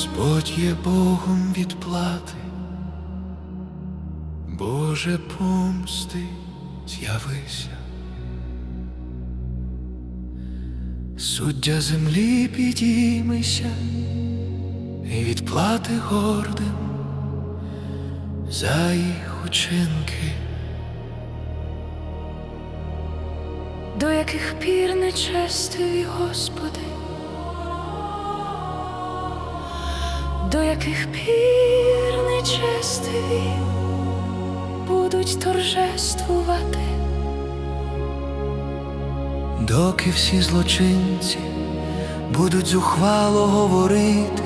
Господь є Богом відплати, Боже помсти, з'явися. Суддя землі підіймися і відплати гордим за їх учинки. До яких пір нечестиві, Господи, до яких пір нечестиві будуть торжествувати, Доки всі злочинці будуть зухвало говорити,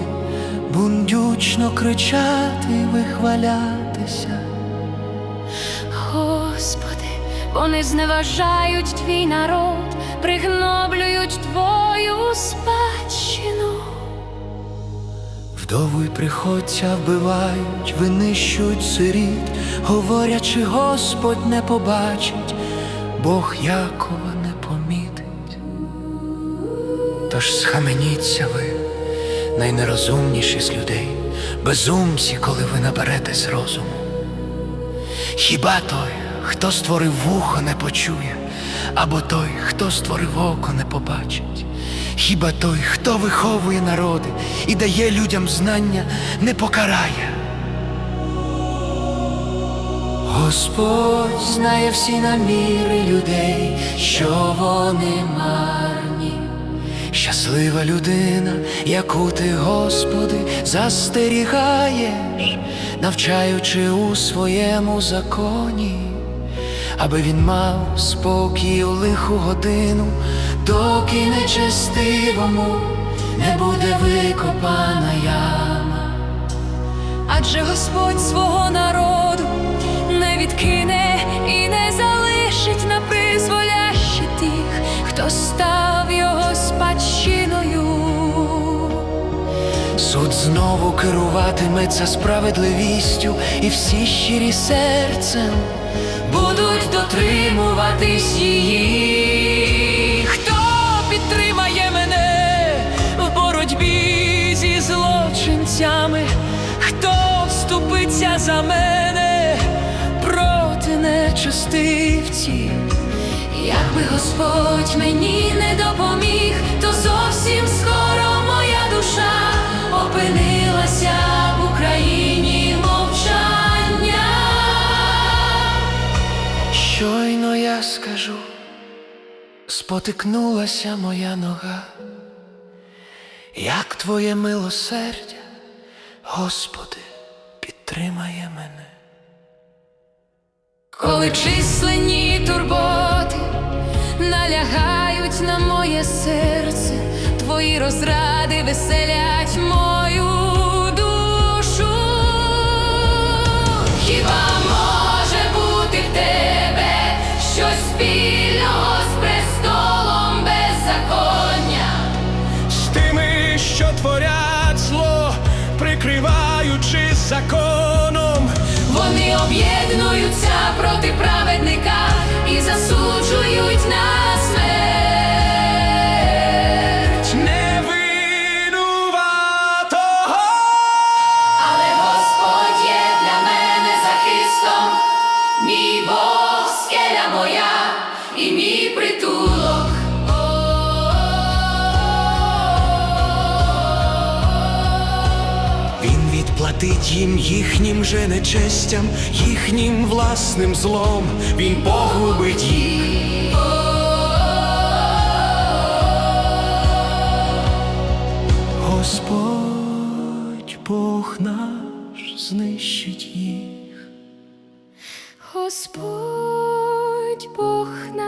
бундючно кричати і вихвалятися. Господи, вони зневажають твій народ, пригноблюють твою спадщину. Вдову й приходця вбивають, винищують сиріт, говорячи, Господь не побачить, Бог Якова не помітить. Тож схаменіться ви, найнерозумніші з людей, безумці, коли ви наберетесь розуму. Хіба той, хто створив вухо, не почує, або той, хто створив око, не побачить? Хіба той, хто виховує народи і дає людям знання, не покарає? Господь знає всі наміри людей, що вони марні. Щаслива людина, яку ти, Господи, застерігаєш, навчаючи у своєму законі, аби він мав спокій у лиху годину, доки нечестивому не буде викопана яма. Адже Господь свого народу не відкине і не залишить на призволяще тих, хто став його спадщиною. Суд знову керуватиметься справедливістю, і всі щирі серцем її. Хто підтримає мене в боротьбі зі злочинцями? Хто вступиться за мене проти нечестивців? Якби Господь мені не допоміг, то зовсім скоро моя душа опинилася спотикнулася моя нога, як твоє милосердя, Господи, підтримає мене. Коли численні турботи налягають на моє серце, твої розради веселять мою законом, Вони об'єднуються проти праведника і засуджують на смерть. не винуватого. Але Господь є для мене захистом, мій Бог, скеля моя і мій притулок. Він відплатить їм їхнім же нечестям, їхнім власним злом. Він погубить їх. Господь Бог наш знищить їх. Господь Бог наш